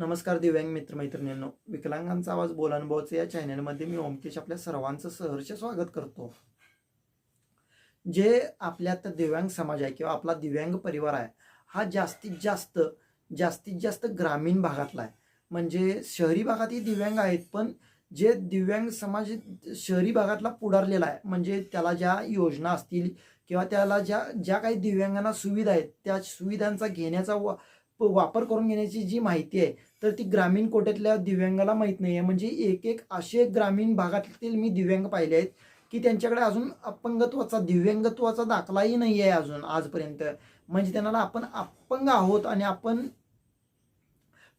नमस्कार दिव्यांग मित्रमैत्रिणींनो विकलांगांचा आवाज बोलानुभवाचे या चॅनलमध्ये मी ओमकेश आपल्या सर्वांचं सहर्ष स्वागत करतो. जे आपल्या दिव्यांग समाज आहे किंवा आपला दिव्यांग परिवार आहे हा जास्तीत जास्त जास्तीत जास्त ग्रामीण भागातला आहे. म्हणजे शहरी भागातही दिव्यांग आहेत पण जे दिव्यांग समाज शहरी भागातला पुढारलेला आहे म्हणजे त्याला ज्या योजना असतील किंवा त्याला ज्या ज्या काही दिव्यांगांना सुविधा आहेत त्या सुविधांचा घेण्याचा वा वापर करून घेण्याची जी माहिती आहे तर ती ग्रामीण कोट्यातल्या दिव्यांगाला माहीत नाही आहे म्हणजे एक एक असे ग्रामीण भागातील मी दिव्यांग पाहिले आहेत की त्यांच्याकडे अजून अपंगत्वाचा दिव्यांगत्वाचा दाखलाही नाही आहे अजून आजपर्यंत. म्हणजे त्यांना आपण अपंग आहोत आणि आपण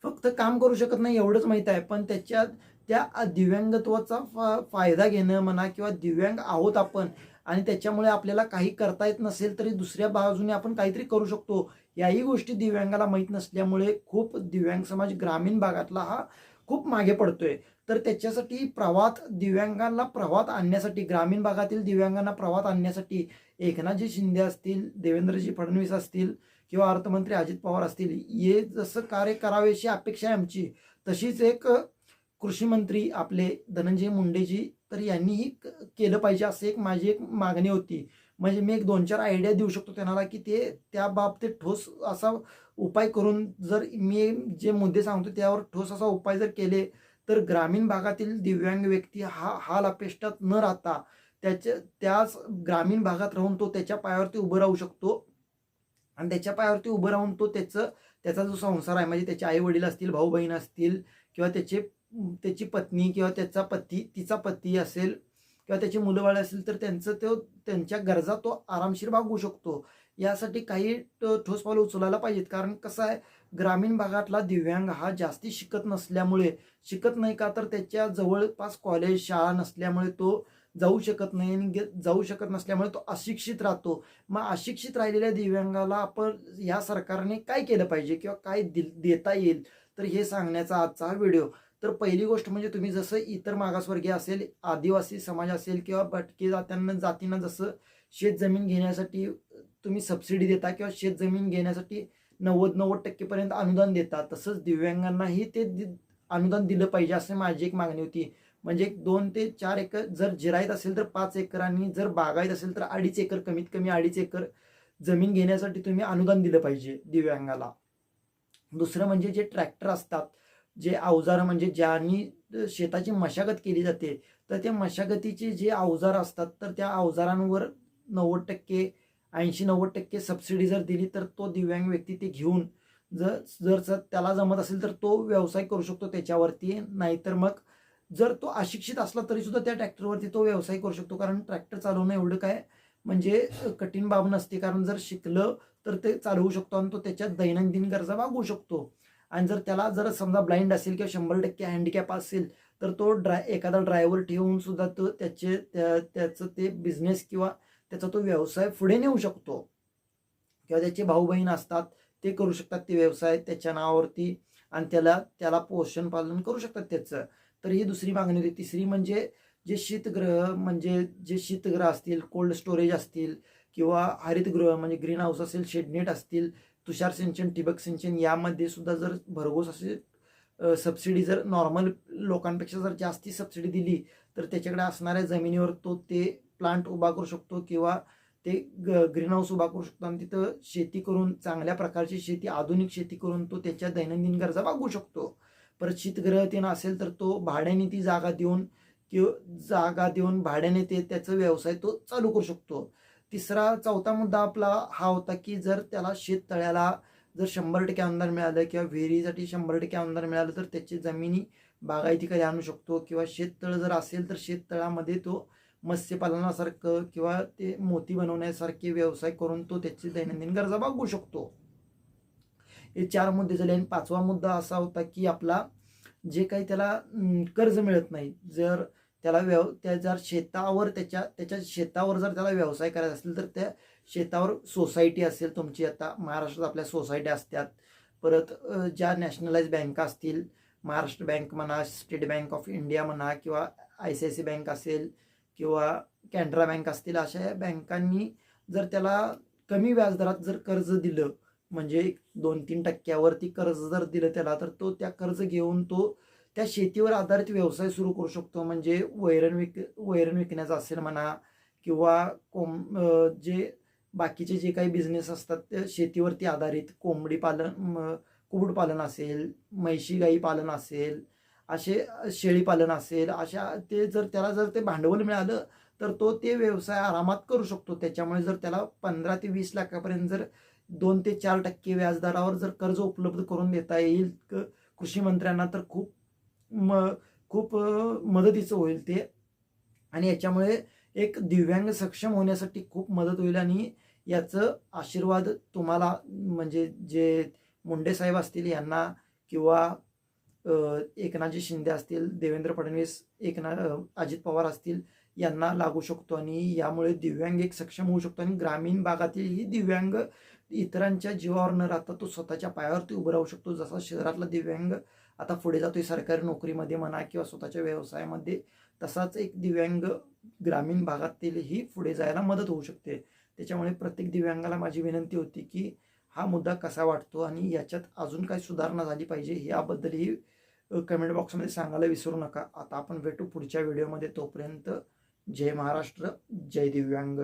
फक्त काम करू शकत नाही एवढंच माहीत आहे. पण त्याच्यात त्या दिव्यांगत्वाचा फा फायदा घेणं म्हणा किंवा दिव्यांग आहोत आपण आणि त्याच्यामुळे आपल्याला काही करता येत नसेल तरी दुसऱ्या बाजूने आपण काहीतरी करू शकतो. याही गोष्टी दिव्यांगाला माहीत नसल्यामुळे खूप दिव्यांग समाज ग्रामीण भागातला हा खूप मागे पडतोय. तर त्याच्यासाठी प्रवात दिव्यांगांना प्रवात आणण्यासाठी ग्रामीण भागातील दिव्यांगांना प्रवात आणण्यासाठी एकनाथजी शिंदे असतील देवेंद्रजी फडणवीस असतील किंवा अर्थमंत्री अजित पवार असतील हे जसं कार्य करावे अशी अपेक्षा आहे आमची तशीच एक कृषी मंत्री आपले धनंजय मुंडेजी तर यांनीही केलं पाहिजे असं एक माझी एक मागणी होती. म्हणजे मी एक दोन चार आयडिया देऊ शकतो त्यांना की ते त्या बाबतीत ठोस असा उपाय करून जर मी जे मुद्दे सांगतो त्यावर ठोस असा उपाय जर केले तर ग्रामीण भागातील दिव्यांग व्यक्ती हा हाल अपेष्टात न राहता त्याच्या त्याच ग्रामीण भागात राहून तो त्याच्या पायावरती उभं राहू शकतो. आणि त्याच्या पायावरती उभं राहून तो त्याचं त्याचा जो संसार आहे म्हणजे त्याचे आई वडील असतील भाऊ बहीण असतील किंवा त्याचे त्याची पत्नी किंवा त्याचा पती तिचा पती असेल किंवा त्याची मुलं बाळ असेल तर त्यांचं तो त्यांच्या गरजा तो आरामशीर भागवू शकतो. यासाठी काही ठोस पावलं उचलायला पाहिजेत. कारण कसं आहे ग्रामीण भागातला दिव्यांग हा जास्ती शिकत नसल्यामुळे शिकत नाही का तर त्याच्या जवळपास कॉलेज शाळा नसल्यामुळे तो जाऊ शकत नाही आणि जाऊ शकत नसल्यामुळे तो अशिक्षित राहतो. मग अशिक्षित राहिलेल्या दिव्यांगाला आपण या सरकारने काय केलं पाहिजे किंवा काय देता येईल? तर हे सांगण्याचा आजचा हा व्हिडिओ. तर पहिली गोष्ट म्हणजे तुम्ही जसं इतर मागासवर्गीय असेल आदिवासी समाज असेल किंवा भटके जात्यांना जातींना जसं शेत जमीन घेण्यासाठी तुम्ही सबसिडी देता किंवा शेत जमीन घेण्यासाठी नव्वद नव्वद टक्केपर्यंत अनुदान देता तसंच दिव्यांगांनाही ते अनुदान दिलं पाहिजे असं माझी एक मागणी होती. म्हणजे दोन ते चार एकर जर जिरायत असेल तर पाच एकर आणि जर बागायत असेल तर अडीच एकर कमीत कमी अडीच एकर जमीन घेण्यासाठी तुम्ही अनुदान दिलं पाहिजे दिव्यांगाला. दुसरं म्हणजे जे ट्रॅक्टर असतात जे अवजार म्हणजे ज्यांनी शेताची मशागत केली जाते तर त्या मशागतीचे जे अवजार असतात तर त्या अवजारांवर नव्वद टक्के ऐंशी नव्वद टक्के सबसिडी जर दिली तर तो दिव्यांग व्यक्ती ते घेऊन जर जर त्याला जमत असेल तर तो व्यवसाय करू शकतो त्याच्यावरती. नाहीतर मग जर तो अशिक्षित असला तरी सुद्धा त्या ट्रॅक्टरवरती तो व्यवसाय करू शकतो. कारण ट्रॅक्टर चालवणं एवढं काय म्हणजे कठीण बाब नसते. कारण जर शिकलं तर ते चालवू शकतो आणि तो त्याच्या दैनंदिन गरजा भागवू शकतो. आणि जर त्याला जर समजा ब्लाइंड असेल किंवा शंभर टक्के हँडिकॅप असेल तर तो ड्राय एखादा ड्रायव्हर ठेवून सुद्धा तो त्याचे त्या त्याचं ते बिझनेस किंवा त्याचा तो व्यवसाय पुढे नेऊ शकतो. किंवा त्याचे भाऊ बहीण असतात ते करू शकतात ते व्यवसाय त्याच्या नावावरती आणि त्याला त्याला पोषण पालन करू शकतात त्याचं. तर ही दुसरी मागणी होती. तिसरी म्हणजे जे शीतगृह म्हणजे जे शीतगृह असतील कोल्ड स्टोरेज असतील किंवा हरितगृह म्हणजे ग्रीन हाऊस असेल शेडनेट असतील तुषार सिंचन ठिबक सिंचन यामध्ये सुद्धा जर भरघोस असे सबसिडी जर नॉर्मल लोकांपेक्षा जर जास्ती सबसिडी दिली तर त्याच्याकडे असणाऱ्या जमिनीवर तो ते प्लांट उभा करू शकतो किंवा ते ग ग्रीन हाऊस उभा करू शकतो. आणि तिथं शेती करून चांगल्या प्रकारची शेती आधुनिक शेती करून तो त्याच्या दैनंदिन गरजा भागवू शकतो. परत शीतगृह ते असेल तर तो भाड्याने ती जागा देऊन किंवा जागा देऊन भाड्याने ते त्याचा व्यवसाय तो चालू करू शकतो. तिसरा चौथा मुद्दा आपला हा होता की जर त्याला शेततळ्याला जर शंभर टक्के अनुदान मिळालं किंवा विहिरीसाठी शंभर टक्के अनुदान मिळालं तर त्याची जमिनी बागायतीकडे आणू शकतो? किंवा शेततळ जर असेल तर शेततळामध्ये तो मत्स्यपालनासारखं किंवा ते मोती बनवण्यासारखे व्यवसाय करून तो त्याची दैनंदिन गरजा भागवू शकतो. हे चार मुद्दे झाले आणि पाचवा मुद्दा असा होता की आपला जे काही त्याला कर्ज मिळत नाही. जर त्याला व्यव त्या जर शेतावर त्याच्या त्याच्या शेतावर जर त्याला व्यवसाय करायचा असेल तर त्या शेतावर सोसायटी असेल तुमची आता. महाराष्ट्रात आपल्या सोसायट्या असतात. परत ज्या नॅशनलाइज बँका असतील महाराष्ट्र बँक म्हणा स्टेट बँक ऑफ इंडिया म्हणा किंवा I C I C bank असेल किंवा कॅनरा बँक असतील अशा बँकांनी जर त्याला कमी व्याजदरात जर कर्ज दिलं म्हणजे एक दोन तीन टक्क्यावरती कर्ज जर दिलं त्याला तर तो त्या कर्ज घेऊन तो त्या शेतीवर आधारित व्यवसाय सुरू करू शकतो. म्हणजे वैरण विक वैरण विकण्याचा असेल म्हणा किंवा कोंब जे बाकीचे जे काही बिझनेस असतात ते शेतीवरती आधारित कोंबडी पालन म, कुक्कुटपालन असेल म्हैशी गाई पालन असेल असे शेळी पालन असेल अशा ते जर त्याला जर ते भांडवल मिळालं तर तो ते व्यवसाय आरामात करू शकतो. त्याच्यामुळे जर त्याला पंधरा ते वीस लाखापर्यंत जर दोन ते चार टक्के व्याजदरावर जर कर्ज उपलब्ध करून देता येईल क- कृषी मंत्र्यांना तर खूप म खूप मदतीचं होईल ते. आणि याच्यामुळे एक दिव्यांग सक्षम होण्यासाठी खूप मदत होईल आणि याचं आशीर्वाद तुम्हाला म्हणजे जे मुंडे साहेब असतील यांना किंवा एकनाथजी शिंदे असतील देवेंद्र फडणवीस एकनाथ अजित पवार असतील यांना लागू शकतो. आणि यामुळे दिव्यांग एक सक्षम होऊ शकतो. आणि ग्रामीण भागातील ही दिव्यांग इतरांच्या जीवावर न राहता तो स्वतःच्या पायावरती उभं राहू शकतो. जसा शहरातला दिव्यांग आता पुढे जातोय सरकारी नोकरीमध्ये म्हणा किंवा स्वतःच्या व्यवसायामध्ये तसाच एक दिव्यांग ग्रामीण भागातीलही पुढे जायला मदत होऊ शकते. त्याच्यामुळे प्रत्येक दिव्यांगाला माझी विनंती होती की हा मुद्दा कसा वाटतो आणि याच्यात अजून काय सुधारणा झाली पाहिजे याबद्दलही कमेंट बॉक्समध्ये सांगायला विसरू नका. आता आपण भेटू पुढच्या व्हिडिओमध्ये तोपर्यंत जय महाराष्ट्र जय दिव्यांग.